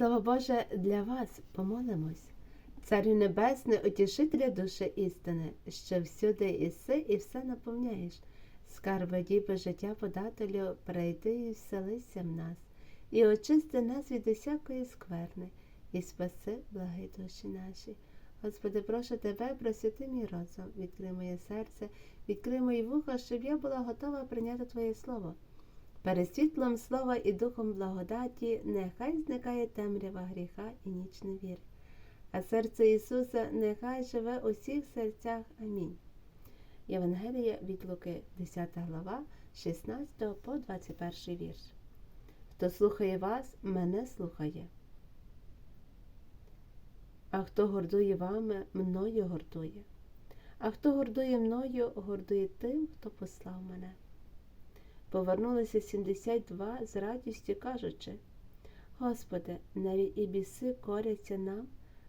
Слово Боже для вас помолимось. Царю Небесний, утішителя душі істини, що всюди іси і все наповняєш. Скарби діби життя подателю, прийди і вселися в нас, і очисти нас від усякої скверни, і спаси благи душі наші. Господи, прошу тебе, просвіти мій розум, відкрий моє серце, відкрий мої вуха, щоб я була готова прийняти Твоє Слово. Перед світлом слова і духом благодаті нехай зникає темрява гріха і ніч невіри. А серце Ісуса нехай живе у всіх серцях. Амінь. Євангелія від Луки, 10 глава, 16 по 21 вірш. Хто слухає вас, мене слухає. А хто гордує вами, мною гордує. А хто гордує мною, гордує тим, хто послав мене. Повернулися 72 з радістю, кажучи, Господи, навіть і біси коряться нам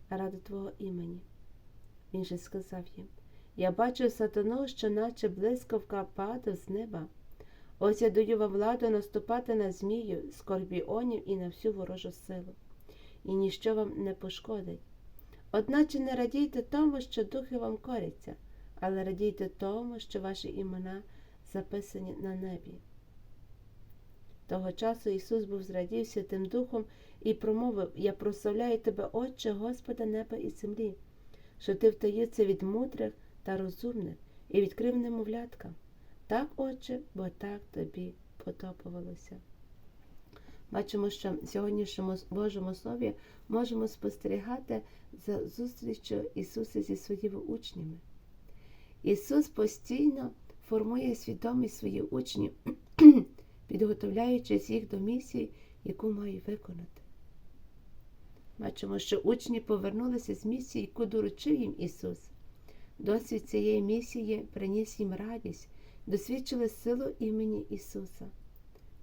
ради Твого імені. Він же сказав їм, я бачу сатану, що наче блискавка падав з неба. Ось я даю вам владу наступати на змію, скорпіонів і на всю ворожу силу, і ніщо вам не пошкодить. Одначе не радійте тому, що духи вам коряться, але радійте тому, що ваші імена записані на небі. Того часу Ісус був зрадів Святим Духом і промовив Я прославляю тебе, Отче, Господа неба і землі, що ти втаївся від мудрих та розумних і відкрив немовляткам. Так, Отче, бо так тобі подобалося. Бачимо, що в сьогоднішньому Божому Слові можемо спостерігати за зустрічю Ісуса зі своїми учнями. Ісус постійно формує свідомість своїх учнів, підготовляючись їх до місії, яку мають виконати. Бачимо, що учні повернулися з місії, яку доручив їм Ісус. Досвід цієї місії приніс їм радість, досвідчили силу імені Ісуса.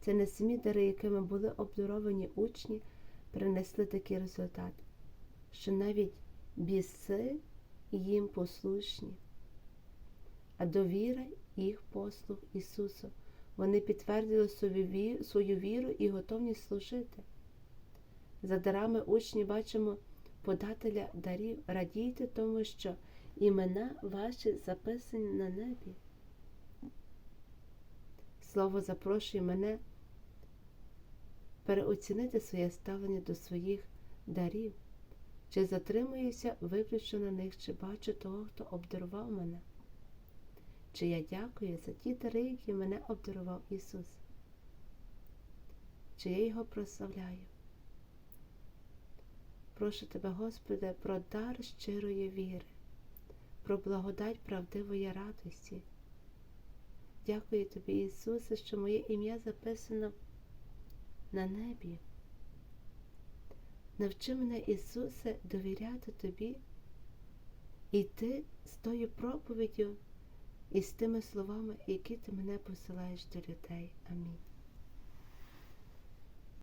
Це не самі дари, якими були обдаровані учні, принесли такий результат, що навіть біси їм послушні, а довіра їх послуг Ісусу. Вони підтвердили свою віру і готовність служити. За дарами учні бачимо подателя дарів, радійте тому, що імена ваші записані на небі. Слово запрошує мене переоцінити своє ставлення до своїх дарів, чи затримуюся виключно на них, чи бачу того, хто обдарував мене. Чи я дякую за ті дари, які мене обдарував Ісус? Чи я Його прославляю? Прошу Тебе, Господи, про дар щирої віри, про благодать правдивої радості. Дякую Тобі, Ісусе, що моє ім'я записано на небі. Навчи мене, Ісусе, довіряти Тобі, і йти з тою проповіддю і з тими словами, які ти мене посилаєш до людей. Амінь.